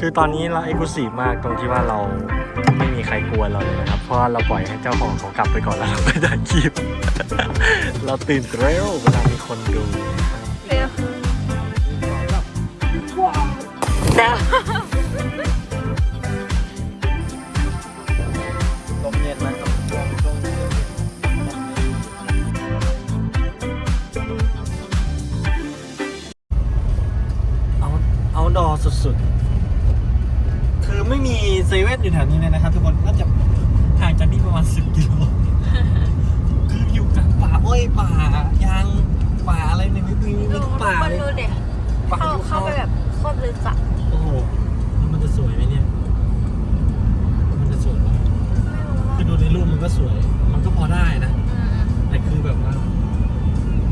คือตอนนี้เราเอกลุศิมากตรงที่ว่าเราไม่มีใครกลัวเราเลยนะครับ เพราะว่าเราปล่อยให้เจ้าของเขากลับไปก่อนแล้วเราไปถ่ายคลิป เราตื่นเร็วเวลามีคนดูนะครับเร็ว เซเว่นอยู่แถวนี้เลยนะครับทุกคนน่าจะห่างจากนี่ประมาณ10กิโลคืออยู่กลางป่าอ้อยป่ายางป่าอะไรเนี่ยมีมีมีทุกป่าคนเลยดูเด็กป่าเข้าอยู่เข้าไปแบบโคตรลึกอะโอ้โหแล้วมันจะสวยไหมเนี่ย มันจะสวยไหมไม่รู้ว่าคือดูในรูปมันก็สวย มันก็พอได้นะ อืมแต่คือแบบว่า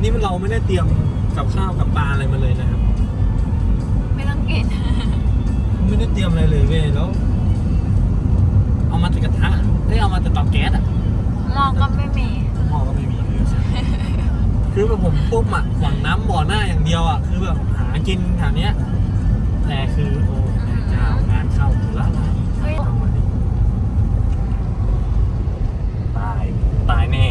นี่มันเราไม่ได้เตรียมกับข้าวกับปลาอะไรมาเลยนะครับ ไม่ต้องกินไม่ได้เตรียมอะไรเลยเว้ยแล้ว เอามาแต่กระทะได้เอามาแต่เตาแก๊สอะหม้อก็ไม่มี หม้อก็ไม่มีเลยใช่คือแบบผมปุ๊บอะหวังน้ำบ่อหน้าอย่างเดียวอะคือแบบหากินแถวเนี้ยแต่คือโอ้แม่เจ้างานเข้าอยู่แล้วล่ะเฮ้ยทำวันนี้ตายตายแน่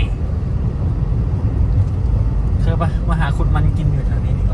เธอปะมาหาคุณมันกินอยู่แถวนี้ดี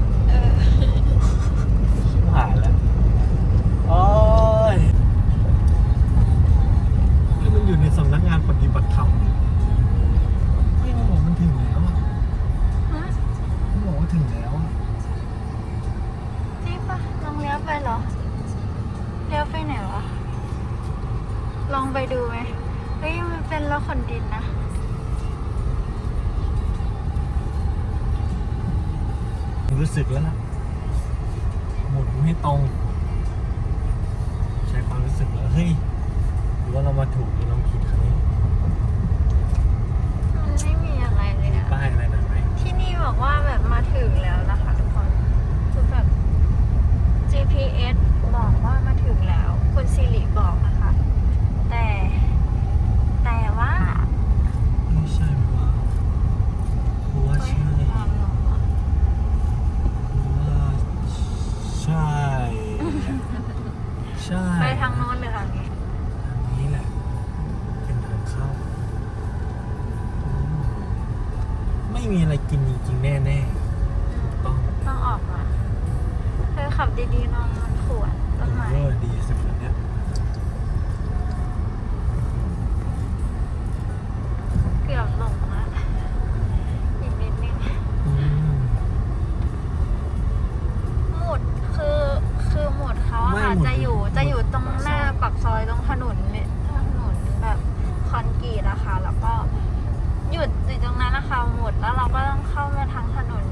ตรงนั้นนะคะหมุดแล้วเราก็ต้องเข้ามาทางถนน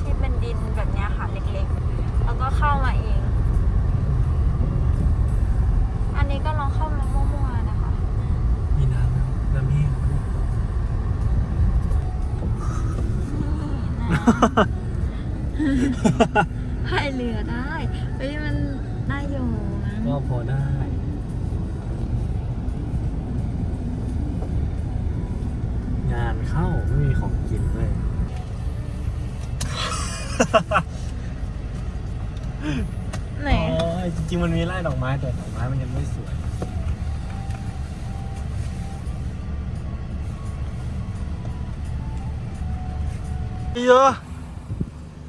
ที่เป็นดินแบบเนี้ยค่ะเล็กๆ แล้วก็เข้ามาเอง อันนี้ก็ลองเข้ามามั่วๆนะคะ มีน้ำไหมน้ำแห้งไหมพายเรือได้ เฮ้ยมันได้อยู่นะก็พอได้ เข้าไม่มีของกินเลยไหนโอ้ยจริงๆมันมีไร่ดอกไม้แต่ดอกไม้มันยังไม่สวย เยอะ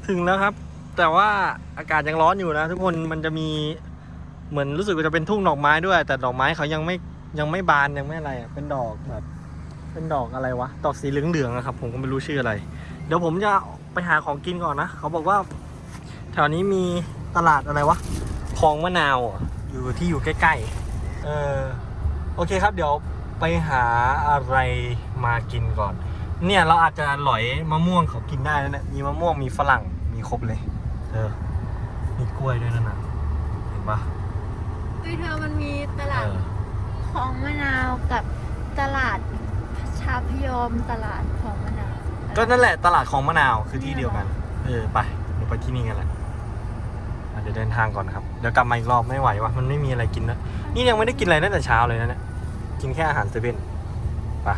ถึงแล้วครับ แต่ว่าอากาศยังร้อนอยู่นะ ทุกคนมันจะมีเหมือนรู้สึกว่าจะเป็นทุ่งดอกไม้ด้วย แต่ดอกไม้เขายังไม่ยังไม่บานยังไม่อะไรอะเป็นดอกแบบ เป็นดอกอะไรวะ ดอกสีเหลืองๆอะครับ ผมก็ไม่รู้ชื่ออะไร เดี๋ยวผมจะไปหาของกินก่อนนะ เขาบอกว่า แถวนี้มีตลาดอะไรวะคลองมะนาวอะอยู่ที่อยู่ใกล้ๆ เออโอเคครับ เดี๋ยวไปหาอะไรมากินก่อน เนี่ยเราอาจจะหลอยมะม่วงเขากินได้แล้วเนี่ยมีมะม่วงมีฝรั่งมีครบเลย เออ มีกล้วยด้วยนะนะเห็นปะเฮ้ยเธอมันมีตเอลาดอของมะนาวกับตลาดชาพยอมตลาดของมะนาวก็นั่นแหละตลาดของมะนาวคือที่เดียวกัน เออไปเดี๋ยวไปที่นี่กันแหละอะเดี๋ยวเดินทางก่อนครับ เดี๋ยวกลับมาอีกรอบไม่ไหววะมันไม่มีอะไรกินนะนี่ยังไม่ได้กินอะไรตั้งแต่เช้าเลยนะเนี่ยกินแค่อาหารเซเว่นไป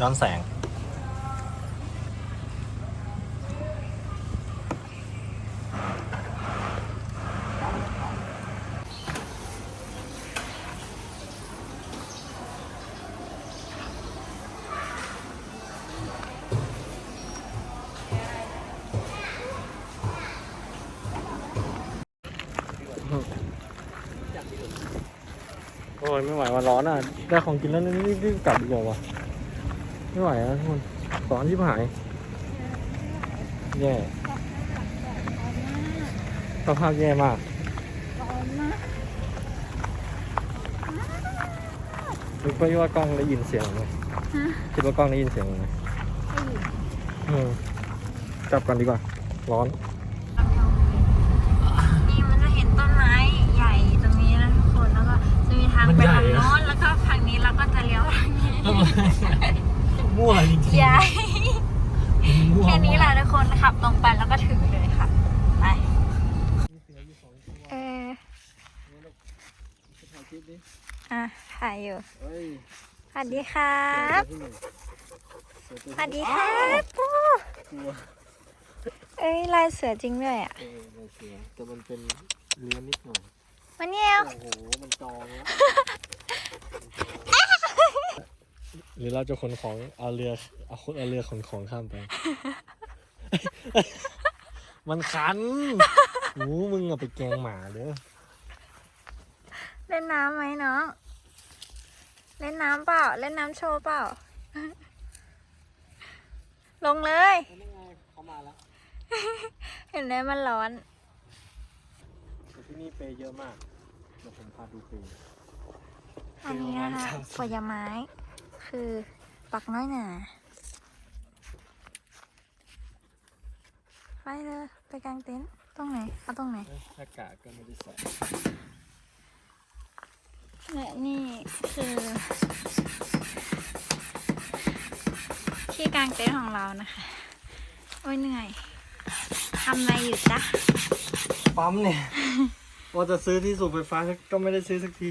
ย้อนแสง อนอะได้ของกินแล้วนี่รีบรีบกลับดีกว่าวะไม่ไหวแล้วทุกคนร้อนที่หายแย่สภาพแย่มากร้อนมากคิดว่ากล้องได้ยินเสียงไหมฮะคิดว่ากล้องได้ยินเสียงไหมอืมกลับกันดีกว่า ร้อนนี่ มั่วจริงใหญ่ๆมั่วแค่นี้แหละทุกคนขับตรงไปแล้วก็ถึงเลยค่ะ ไปเอออะถ่ายอยู่สวัสดีครับสวัสดีครับปูเอ้ยลายเสือจริงด้วยอะเออไม่เสียแต่มันเป็นเรือนิดหน่อยมันเนี่ยโอ้โหมันจองแล้ว ห รือเราจะขนของเอาเรือเอาคนเอาเรือขนของข้ามไป มันคันหูมึงเอาไปแกงหมาเด้อเล่นน้ำไหมน้อง เล่นน้ำเปล่า เล่นน้ำโชว์เปล่า ลงเลย นี่ไงเขามาแล้วเห็นไหมมันร้อน แต่ที่นี่เปย์เยอะมากเดี๋ยวผมพาดูเปย์ อันนี้นะคะผลไม้ คือปักน้อยหนาไปเลยไปกางเต็นท์ตรงไหน เอาตรงไหนเอ้ยหน้ากากก็ไม่ได้ใส่และนี่คือ ที่กางเต็นท์ของเรานะคะ โอ้ยเหนื่อยทำอะไรอยู่จ๊ะปั๊มเนี่ยว่าจะซื้อที่สูบไฟฟ้าก็ไม่ได้ซื้อสักที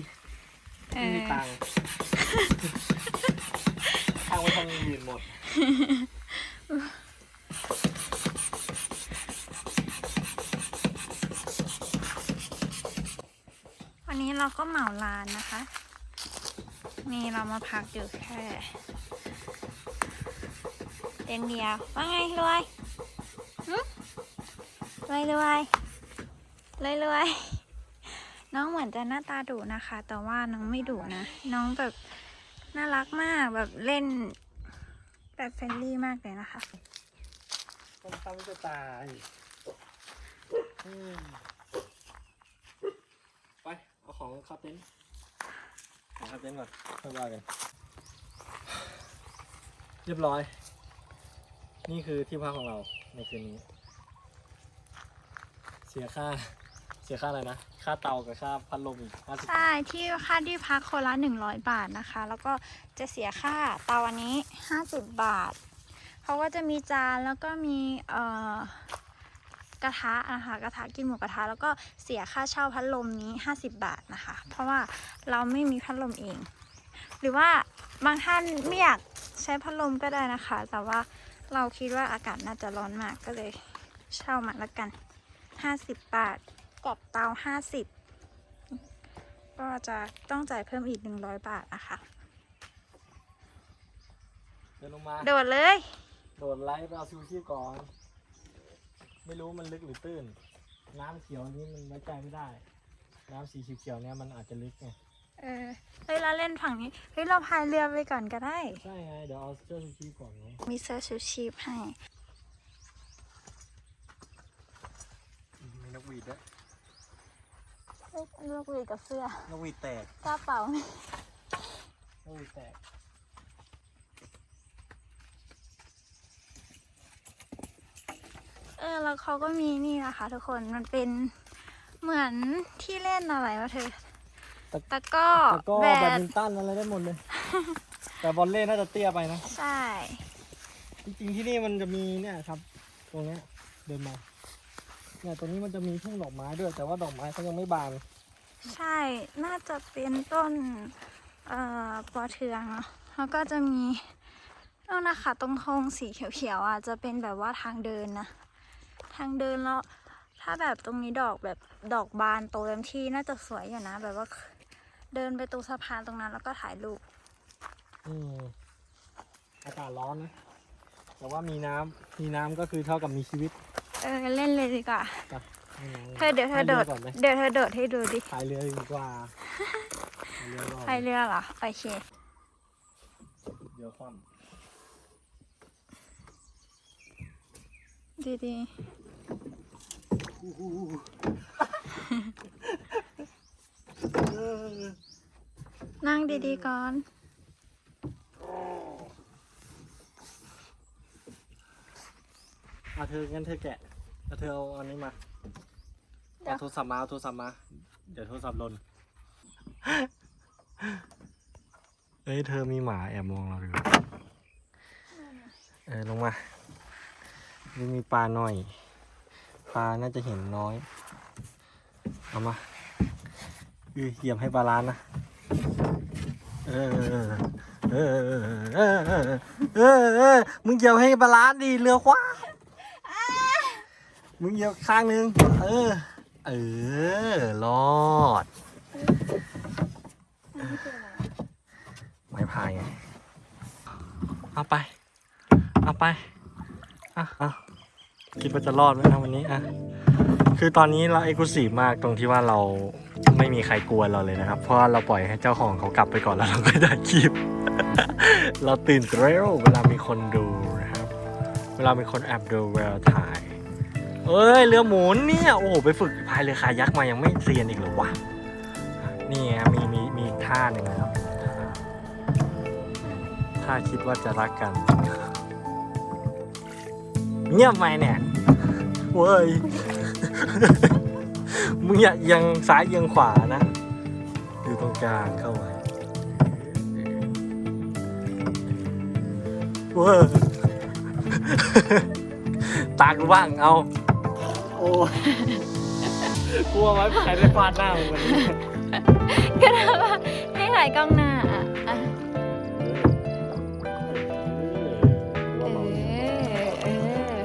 เอไม่มีอตังค์ทาง ไปทางอื่นหมด วันนี้เราก็เหมาลานนะคะ นี่เรามาพักอยู่แค่เต็นเดียวว่าไงรวยรวยรวยรวยรวยน้องเหมือนจะหน้าตาดุนะคะ แต่ว่าน้องไม่ดุนะ น้องแบบ น่ารักมากแบบเล่นแบบเฟรนลี่มากเลยนะคะคนทำจะตายอืมไป เอาของเข้าเต็นท์ของเข้าเต็นท์ก่อนค่อยว่ากัน เรียบร้อย นี่คือที่พักของเราในคืนนี้ เสียค่าเสียค่าอะไรนะ ค่าเตากับค่าพัดลมอีกห้าสิบใช่ที่ค่าที่พักคนละหนึ่งร้อยบาทนะคะ แล้วก็จะเสียค่าเตาอันนี้ห้าสิบบาทเขาก็จะมีจานแล้วก็มีเอ่อกระทะนะคะกระทะกินหมูกระทะแล้วก็เสียค่าเช่าพัดลมนี้ห้าสิบบาทนะคะ เพราะว่าเราไม่มีพัดลมเอง หรือว่าบางท่านไม่อยากใช้พัดลมก็ได้นะคะ แต่ว่าเราคิดว่าอากาศน่าจะร้อนมากก็เลยเช่ามาละกันห้าสิบบาท กับเตาห้าสิบก็จะต้องจ่ายเพิ่มอีก100บาทนะคะ เดินลงมา โดดเลย โดดไล่ไปเอาซูชิก่อน ไม่รู้มันลึกหรือตื้น น้ำเขียวนี้มันไว้ใจไม่ได้ น้ำสีเขียวๆเนี่ยมันอาจจะลึกไง เออ เฮ้ยเราเล่นฝั่งนี้ เฮ้ยเราพายเรือไปก่อนก็ได้ ใช่ไง เดี๋ยวเอาเสื้อซูชิก่อนไงมีเสื้อชูชีพให้อืมมีนกหวีดด้วย เฮ้ยเลือกเลยกับเสื้อ นกหวีดแตกกระเป๋านกหวีดแตก เออ แล้วเขาก็มีนี่นะคะทุกคน มันเป็นเหมือนที่เล่นอะไรวะเธอ ตะกร้อแล้วก็แบแบดดมินตันอะไรได้หมดเลย แต่บอลเล่น่าจะเตี้ยไปนะ ใช่ จริงๆที่นี่มันจะมีเนี่ยครับ ตรงเนี้ยเดินมา เนี่ยตรงนี้มันจะมีทุ่งดอกไม้ด้วย แต่ว่าดอกไม้เขายังไม่บาน ใช่ น่าจะเป็นต้นเอ่อปอเทืองเนาะแล้วก็จะมีนู่นนะคะตรงธงสีเขียวๆอะจะเป็นแบบว่าทางเดินนะ ทางเดินแล้ว ถ้าแบบตรงนี้ดอกแบบดอกบานโตเต็มที่น่าจะสวยอยู่นะ แบบว่าเดินไปตรงสะพานตรงนั้นแล้วก็ถ่ายรูป อืมอากาศร้อนนะ แต่ว่ามีน้ำมีน้ำก็คือเท่ากับมีชีวิต เออเล่นเลยดีกว่าไม่น้ำเธอเดี๋ยวเธอโดดพารือก่อนไหมเดี๋ยวเธอโดดให้ดูดิพายเรือดีกว่าเรือรอบไปเรือเหรอ โอเค เดี๋ยวคว่ดีำเออๆนั่งดีๆก่อนเอาเธองั้นเธอแกะ เอาเธอเอาอันนี้มาเดี๋ยว เอาโทรศัพท์มาเอาโทรศัพท์มา เดี๋ยวโทรศัพท์หล่นเอ้ยเธอมีหมาแอบมองเราอยู่เออลงมานี่มีปลาหน่อย ปลาน่าจะเห็นน้อย เอามาอือเหยียบให้ปลาล้านนะเออเออเออเออเออเออเออมึงเหยียบให้ปลาล้านดิเรือคว้าง มึงเหยียบข้างนึง เออ เออ รอด ไม้พายไง เอาไป เอาไป อะอะคิดว่าจะรอดไหมนะวันนี้อะคือตอนนี้เราเอกลุศีมากตรงที่ว่าเราไม่มีใครกลัวเราเลยนะครับ เพราะเราปล่อยให้เจ้าของเขากลับไปก่อนแล้วเราก็ถ่ายคลิป เราตื่นเร็วเวลามีคนดูนะครับ เวลามีคนแอบดูเวลาถ่าย เอ้ยเรือหมุนเนี่ยโอ้โหไปฝึกพายเรือคายักมายังไม่เซียนอีกเหรอวะนี่ไงมีมีมีท่าหนึ่งนะครับ ถ้าคิดว่าจะรักกันเงียบไหมเนี่ยเว้ยมึงอย่ายังซ้ายยังขวานะ อยู่ตรงกลางเข้าไว้เว้ยตากูบ้างเอา อ้ยกลัวไม้พายได้ฟาดหน้ามึงวันนี้ก็ได้ว่าให้ถ่ายกล้องหน้าอะอะเออเออเออ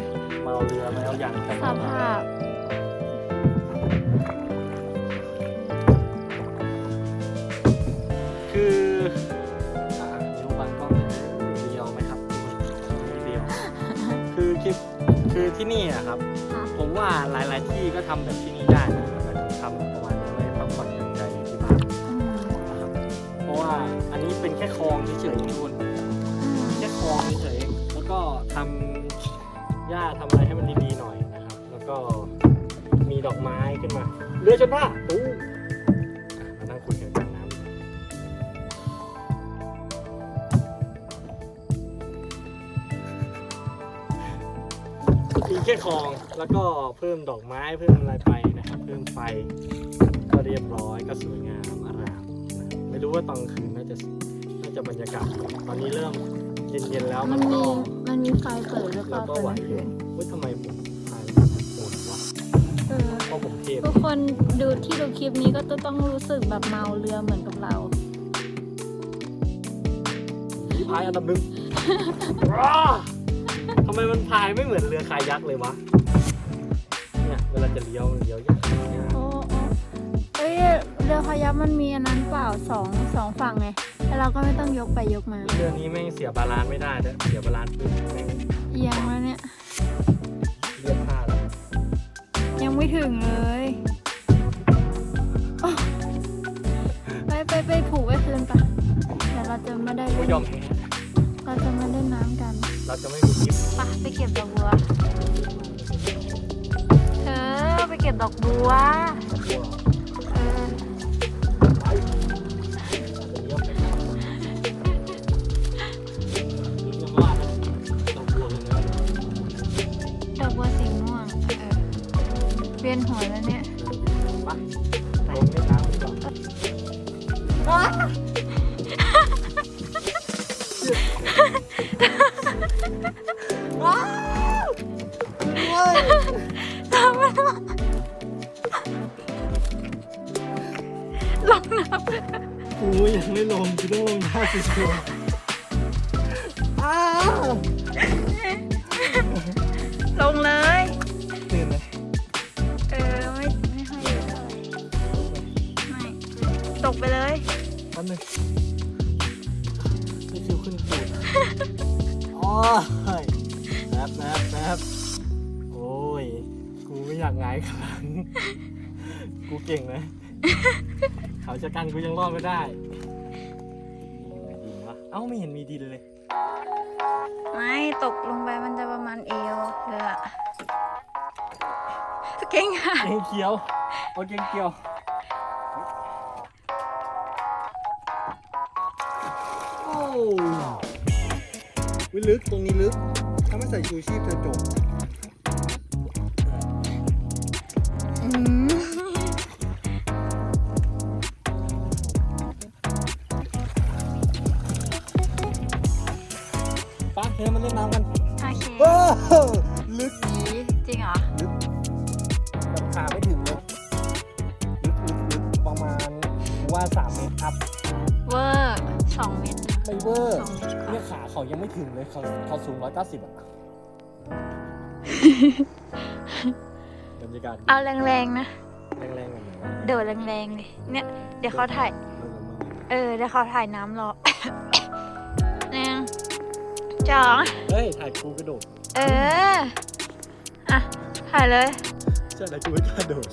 เมาเรือมาแล้วยังแต่สภาพคืออ่านิ้วบางกล้องเดียวไหมครับไม่เดียว คือคลิปคือที่นี่อะครับค่ะผม ว่าหลาย ๆ ที่ก็ทำแบบที่นี่ได้นะแบบทำประมาณนี้ไว้พักผ่อนหย่อนใจอยู่ที่บ้านนะครับเพราะว่าอันนี้เป็นแค่คลองเฉยๆทุกคนแค่คลองเฉยๆแล้วก็ทำหญ้าทำอะไรให้มันดี ๆ หน่อยนะครับ แล้วก็มีดอกไม้ขึ้นมาเรือชนผ้า แล้วก็เพิ่มดอกไม้เพิ่มอะไรไปนะครับ เพิ่มไฟก็เรียบร้อยก็สวยงามอารามนะครับไม่รู้ว่าตอนกลางคืนน่าจะน่าจะบรรยากาศสวยตอนนี้เริ่มเย็นๆแล้วมัมันนมีก็มันมีไฟเปิดหรือเปเราล่าก็ตอนไหวกลางอคืยู่นเฮ้ยทำไมผมพายโหดวะเออเพราะผมเทพทุกคนดูที่ดูคลิปนี้ก็จะต้องรู้สึกแบบเมาเรือเหมือนกับเรา ที่พายอันดับหนึ่งว้าทำไมมันพายไม่เหมือนเรือคายักเลยวะ เนี่ยเวลาจะเลี้ยวมันเลี้ยวยากโอ้โอ้เอ้ยเรือพายับมันมีอันนั้นเปล่าสองสองฝั่งไงแล้วเราก็ไม่ต้องยกไปยกมาเรือนี้แม่งเสียบาลานซ์ไม่ได้เลยเสียบาลานซ์ปุ๊บแม่งเอียงแล้วเนี่ยเลือดพลาดแล้วยังไม่ถึงเลยโอ้ไปไปไปผูกไว้คืนปะเดี๋ยวเราจะไม่ได้ไม่เล่นยอมแพ้เราจะมาเล่นน้ำกัน เราจะไม่มีคลิปปะไปเก็บดอกบัวเธอ ไปเก็บดอกบัวเออดอกบัวสีม่วงเออเวียนหัวแล้วเนี่ย บแป๊บแป๊บโอ้ย กูไม่อยากหงายขลัง กูเก่งนะเขาจะกันกูยังรอดไม่ได้เอ้าไม่เห็นมีดินเลย ไม่ตกลงไปมันจะประมาณเอวเลยอะเก่งค่ะเกงเขียวเอาเกงเขียวโอ้วิลึกตรงนี้ลึกถ้าไม่ ใส่ชูชีพเธอจบอืมป้าเธอมาเล่นน้ำกันโอเคโอ้ลึกจริงเหรอแบบขาไม่ถึงเลยลึกลึกลึกประมาณว่าสามเมตรอัพเวอร์สองเมตร ไม่เวอร์สองเมตรกว่า เนี่ยขาเขายังไม่ถึงเลยเขาเขาสูงร้อยเก้าสิบอะ บรรยากาศดีเอาแรงๆนะ แรงๆกันหน่อยโดดแรงๆเลยเนี่ย เดี๋ยวเขาถ่าย เออ เดี๋ยวเขาถ่ายน้ำรอ หนึ่งสองเฮ้ย ถ่ายครูกระโดดเออ อะ ถ่ายเลยใช่แล้วกูไม่กล้าโดด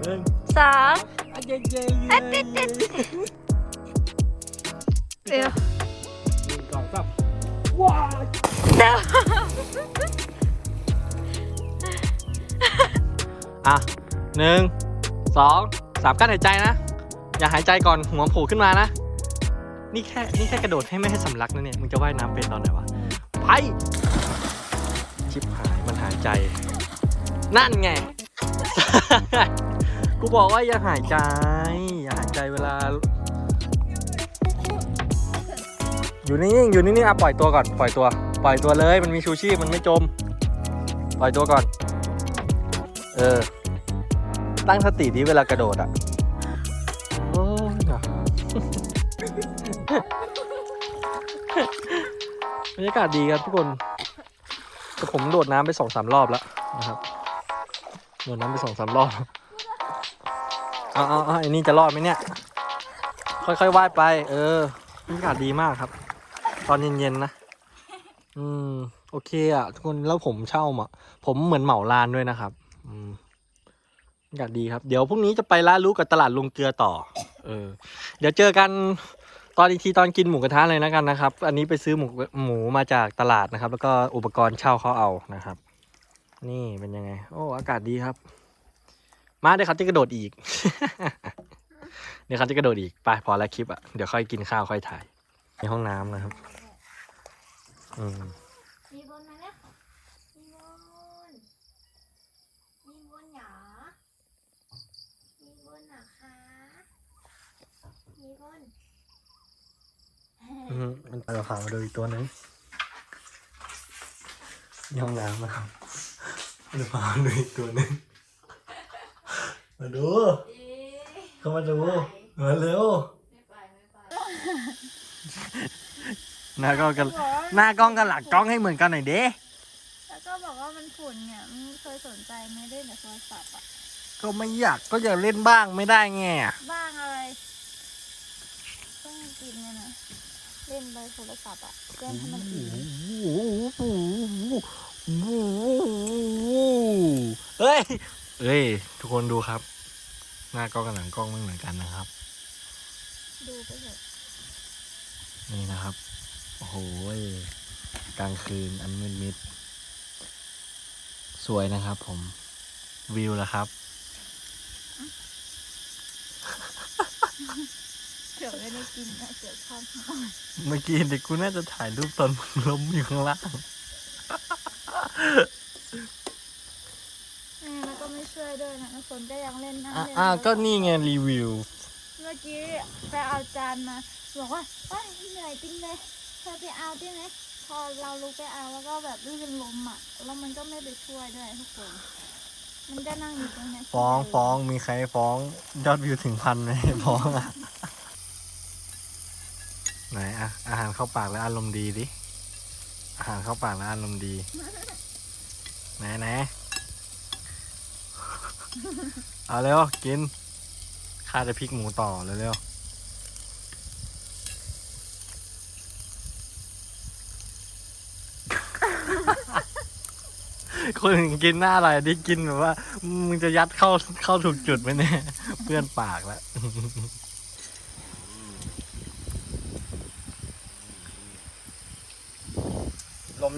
หนึ่งสองอะเย้เย้อะติดติดติดเดี๋ยวหนึ่งสองสามว้าว เดี๋ยว อะหนึ่งสองสามกั้นหายใจนะ อย่าหายใจก่อนหัวโผล่ขึ้นมานะ นี่แค่นี่แค่กระโดดให้ไม่ให้สำลักนะเนี่ยมึงจะว่ายน้ำเป็นตอนไหนวะไปชิบหายมันหายใจ นั่นไง กูบอกว่าอย่าหายใจ อย่าหายใจเวลา อยู่นิ่งๆอยู่นิ่งๆอะปล่อยตัวก่อนปล่อยตัว ปล่อยตัวเลย มันมีชูชีพมันไม่จม ปล่อยตัวก่อน เออ ตั้งสติดีเวลากระโดดอะโอ้ยบรรยากาศดีครับทุกคนแต่ผมโดดน้ำไปสองสามรอบแล้วนะครับโดดน้ำไปสองสามรอบเอาเอาเอาไอ้นี่จะรอดไหมเนี่ย ค่อยๆว่ายไป เออบรรยากาศดีมากครับ ตอนเย็นๆนะ อืม โอเคอะ ทุกคนแล้วผมเช่ามาผมเหมือนเหมาลานด้วยนะครับ อืม บรรยากาศดีครับ เดี๋ยวพรุ่งนี้จะไปร้านรู้กับตลาดลงเกลือต่อ เออ เดี๋ยวเจอกันตอนอีกทีตอนกินหมูกระทะเลยนะกันนะครับ อันนี้ไปซื้อหมูหมูมาจากตลาดนะครับ แล้วก็อุปกรณ์เช่าเขาเอานะครับ นี่เป็นยังไง โอ้อากาศดีครับ มาเดี๋ยวเขาจะกระโดดอีกเดี๋ยวเขาจะกระโดดอีกไปพอแล้วคลิปอะเดี๋ยวค่อยกินข้าวค่อยถ่ายในห้องน้ำนะครับ อืมบนมาแล้วมีบน มีบนหรอ มีบนเหรอคะ มีบน อื มมันเราพามาดูอีกตัวหนึงในห้องน้ำนะครับเราพามาดูอีกตัวหนึงมาดูเข้ามาดูมาเร็วไม่ไปไม่ไปหน้ากล้องกันหน้ากล้องกับหลังกล้องให้เหมือนกันหน่อยเด้แล้วก็บอกว่ามันฝุ่นเนี่ยไม่เคยสนใจไม่ได้แต่โทรศัพท์อะก็ไม่อยากก็อยากเล่นบ้างไม่ได้ไงบ้างอะไรต้องกินเนี่ยนะ เล่นไปโทรศัพท์อะเล่นให้มันอิ่มเฮ้ยเฮ้ย ทุกคนดูครับ หน้ากล้องกับหลังกล้องไม่เหมือนกันนะครับ ดูไปเถอะนี่นะครับ โอ้โหกลางคืนอันมืดมิด สวยนะครับผม วิวแล้วครับ เดี๋ยวไม่ได้กินนะเดี๋ยวข้ามเมื่อกี้เด็กกูน่าจะถ่ายรูปตอนมึงล้มอยู่ข้างล่างแม่แล้วก็ไม่ช่วยด้วยนะฝนก็ยังเล่นนั่งอะเล่นอะโทรศัพท์ก็นี่ไงรีวิว เมื่อกี้ไปเอาจานมาบอกว่าว้ายเหนื่อยจริงเลยเธอไปเอาได้ไหมพอเราลุกไปเอาแล้วก็แบบลื่นล้มอะแล้วมันก็ไม่ไปช่วยด้วยทุกคนมันก็นั่งอยู่ตรงนี้ฟ้องฟ้องมีใครฟ้องยอดวิวถึงพันไหมฟ้องอะ ไหนอะอาหารเข้าปากแล้วอารมณ์ดีดิ อาหารเข้าปากแล้วอารมณ์ดี ไหนไหนเอาเร็วกิน ข้าจะพริกหมูต่อเร็วๆคนอื่นกินหน้าอะไรดิกินแบบว่า มึงจะยัดเข้าเข้าถูกจุดไหมเนี่ยเพื่อนปากแล้ว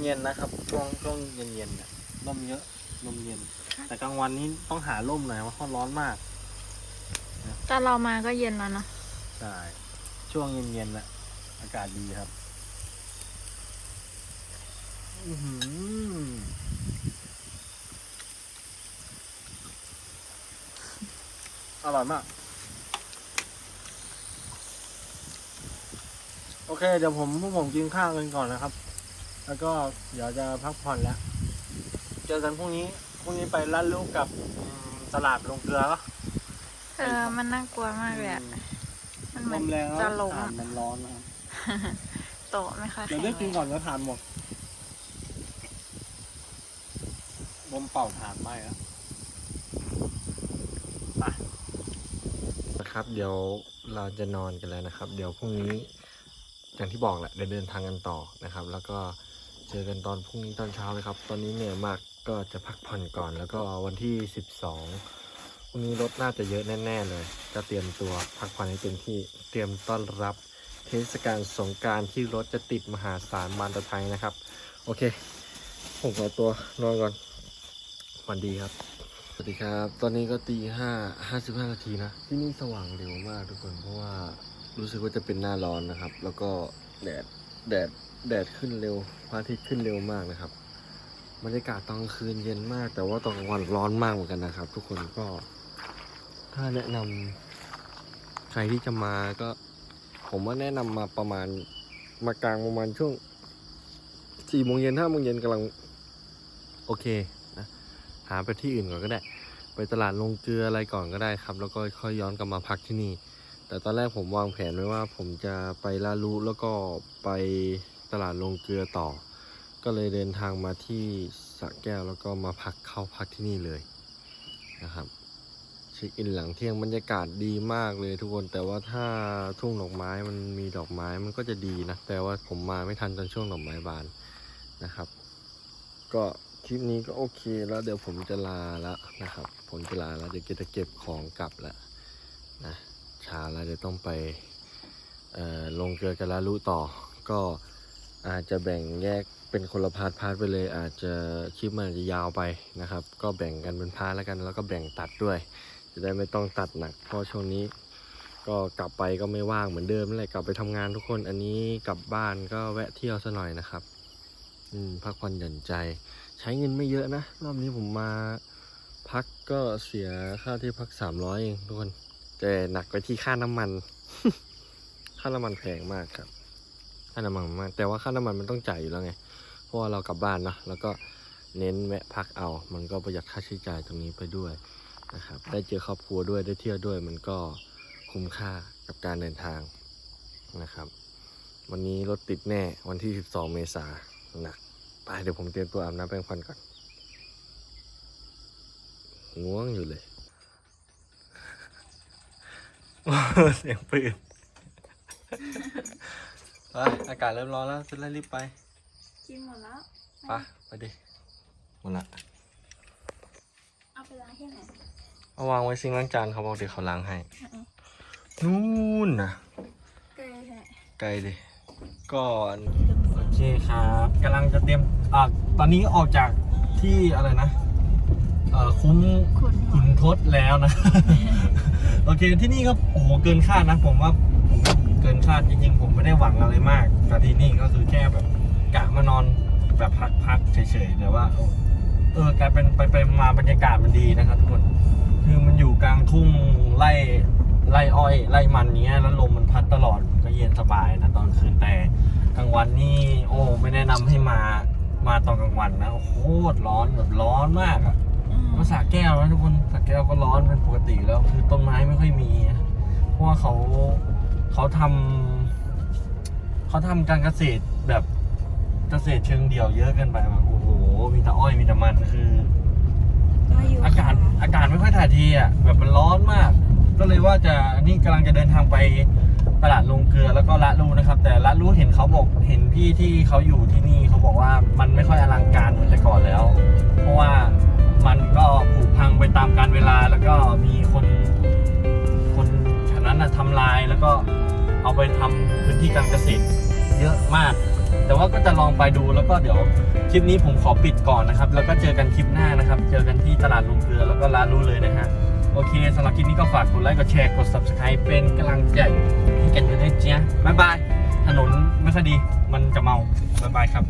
เย็นนะครับช่วงช่วงเย็นเย็นๆเนี่ยลมเยอะลมเย็น แต่กลางวันนี้ต้องหาร่มหน่อยเพราะเขาร้อนมากตอนเรามาก็เย็นแล้วเนอะใช่ช่วงเย็นเย็นๆน่ะอากาศดีครับอือหืออร่อยมาก โอเค เดี๋ยวผมพวกผมกินข้าวกันก่อนนะครับ แล้วก็เดี๋ยวจะพักผ่อนแล้ว เจอกันพรุ่งนี้ พรุ่งนี้ไปลั่นลูกกับอืมตลาดลงเกลือก็เออ มันน่ากลัวมากเลยอะมันเหมืลอนมแรงแล้วจะล้มถ่านมันร้อนนะครับโตะไม่ค่อยเดี๋ยวแข็ได้งกินก่อนแล้วทานหมดลมเป่าถ่านไหมแล้วไปนะครับเดี๋ยวเราจะนอนกันแล้วนะครับ เดี๋ยวพรุ่งนี้อย่างที่บอกแหละเดี๋ยวเดินทางกันต่อนะครับ แล้วก็ เจอกันตอนพรุ่งนี้ตอนเช้าเลยครับ ตอนนี้เหนื่อยมากก็จะพักผ่อนก่อน แล้วก็วันที่ 12พรุ่งนี้รถน่าจะเยอะแน่ๆเลยจะเตรียมตัวพักผ่อนให้เต็มที่ เตรียมต้อนรับเทศกาลสงการที่รถจะติดมหาศาลบานตะไทยนะครับ โอเค ผมขอตัวนอนก่อนวันดีครับ สวัสดีครับ ตอนนี้ก็ตีห้าห้าสิบห้านาทีนะ ที่นี่สว่างเร็วมากทุกคนเพราะว่ารู้สึกว่าจะเป็นหน้าร้อนนะครับ แล้วก็แดดแดด แดดขึ้นเร็วพระอาทิตย์ขึ้นเร็วมากนะครับบรรยากาศตอนกลางคืนเย็นมาก แต่ว่าตอนกลางวันร้อนมากเหมือนกันนะครับ ทุกคนก็ ถ้าแนะนำใครที่จะมาก็ ผมว่าแนะนำมาประมาณมากลางประมาณช่วงสี่โมงเย็นห้าโมงเย็นกำลัง โอเคนะหาไปที่อื่นก่อนก็ได้ ไปตลาดลงเกลืออะไรก่อนก็ได้ครับ แล้วก็ค่อยย้อนกลับมาพักที่นี่ แต่ตอนแรกผมวางแผนไว้ว่า ผมจะไปลาลูแล้วก็ไป ตลาดลงเกลือต่อ ก็เลยเดินทางมาที่สระแก้วแล้วก็มาพักเข้าพักที่นี่เลยนะครับเช็คอินหลังเที่ยงบรรยากาศดีมากเลยทุกคนแต่ว่าถ้าทุ่งดอกไม้มันมีดอกไม้มันก็จะดีนะ แต่ว่าผมมาไม่ทันตอนช่วงดอกไม้บานนะครับ ก็คลิปนี้ก็โอเคแล้วเดี๋ยวผมจะลาแล้วนะครับ ผมจะลาแล้วเดี๋ยวจะเก็บของกลับแล้วนะช้าแล้วเดี๋ยวต้องไปลงเกลือกันลาลุต่อก็ อาจจะแบ่งแยกเป็นคนละพาร์ทพาร์ทไปเลย อาจจะคลิปมันอาจจะยาวไปนะครับ ก็แบ่งกันเป็นพาร์ทแล้วกัน แล้วก็แบ่งตัดด้วย จะได้ไม่ต้องตัดหนักเพราะช่วงนี้ก็กลับไปก็ไม่ว่างเหมือนเดิมนั่นแหละกลับไปทำงานทุกคนอันนี้กลับบ้านก็แวะเที่ยวซะหน่อยนะครับ อืมพักผ่อนหย่อนใจ ใช้เงินไม่เยอะนะรอบนี้ผมมาพักก็เสียค่าที่พักสามร้อยเองทุกคนแต่หนักไปที่ค่าน้ำมัน ค่าน้ำมันแพงมากครับ ค่าน้ำมันมาก แต่ว่าค่าน้ำมันมันต้องจ่ายอยู่แล้วไง เพราะว่าเรากลับบ้านเนาะแล้วก็เน้นแวะพักเอา มันก็ประหยัดค่าใช้จ่ายตรงนี้ไปด้วยนะครับ ได้เจอครอบครัวด้วยได้เที่ยวด้วย มันก็คุ้มค่ากับการเดินทางนะครับ วันนี้รถติดแน่วันที่ 12 เมษายนหนักไปเดี๋ยวผมเตรียมตัวอาบน้ำแปรงฟันก่อนง่วงอยู่เลยเสียงปืน ไปอากาศเริ่มร้อนแล้วจะได้รีบไป กินหมดแล้ว ไป ไปดิ หมดละ เอาไปล้างที่ไหนเอาวางไว้ซิงค์ล้างจานเขาบอกเดี๋ยวเขาล้างให้ นู่นนะเกยแหละไกลดิก่อน โอเคครับกำลังจะเตรียมอ่าตอนนี้ออกจากที่อะไรนะเอ่อคุ้มคุณขุนทศแล้วนะ โอเคที่นี่ก็โอ้โหเกินคาดนะ ผมว่าผมว่า เกินคาดจริงๆผมไม่ได้หวังอะไรมาก แต่ที่นี่ก็คือแค่แบบกะมานอนแบบพักๆเฉยๆแต่ว่าเออกลายเป็นไปไปมาบรรยากาศมันดีนะครับทุกคน คือมันอยู่กลางทุ่งไร่ไร่อ้อยไร่มันเนี้ยแล้วลมมันพัดตลอดก็เย็นสบายนะตอนคืนแต่กลางวันนี่โอ้ไม่แนะนำให้มามาตอนกลางวันนะโคตรร้อนแบบร้อนมากอะมาสาแก้วนะทุกคนสาแก้วก็ร้อนเป็นปกติแล้วคือต้นไม้ไม่ค่อยมีเพราะว่าเขา เขาทำเขาทำการเกษตรแบบเกษตรเชิงเดี่ยวเยอะเกินไปแบบโอ้โหมีแต่อ้อยมีแต่มันคือ ก็อยู่อากาศอากาศไม่ค่อยถ่ายเทีอะแบบมันร้อนมาก ก็เลยว่าจะนี่กำลังจะเดินทางไปตลาดลงเกลือแล้วก็ละลูนะครับ แต่ละลูเห็นเขาบอกเห็นพี่ที่เขาอยู่ที่นี่เขาบอกว่ามันไม่ค่อยอลังการเหมือนแต่ก่อนแล้ว เพราะว่ามันก็ผุพังไปตามกาลเวลาแล้วก็มีคนคนแถว นั้นนะทำลายแล้วก็เอาไปทำพื้นที่การเกษตรเยอะมาก แต่ว่าก็จะลองไปดูแล้วก็เดี๋ยวคลิปนี้ผมขอปิดก่อนนะครับ แล้วก็เจอกันคลิปหน้านะครับ เจอกันที่ตลาดลุงเกลือแล้วก็ร้านรู้เลยนะฮะโอเคสำหรับคลิปนี้ก็ฝากกดไลค์กดแชร์กด subscribe เป็นกำลังใจให้กันด้วยนะจ๊ะบ๊ายบาย ถนนไม่ค่อยดีมันจะเมาบ๊ายบายครับ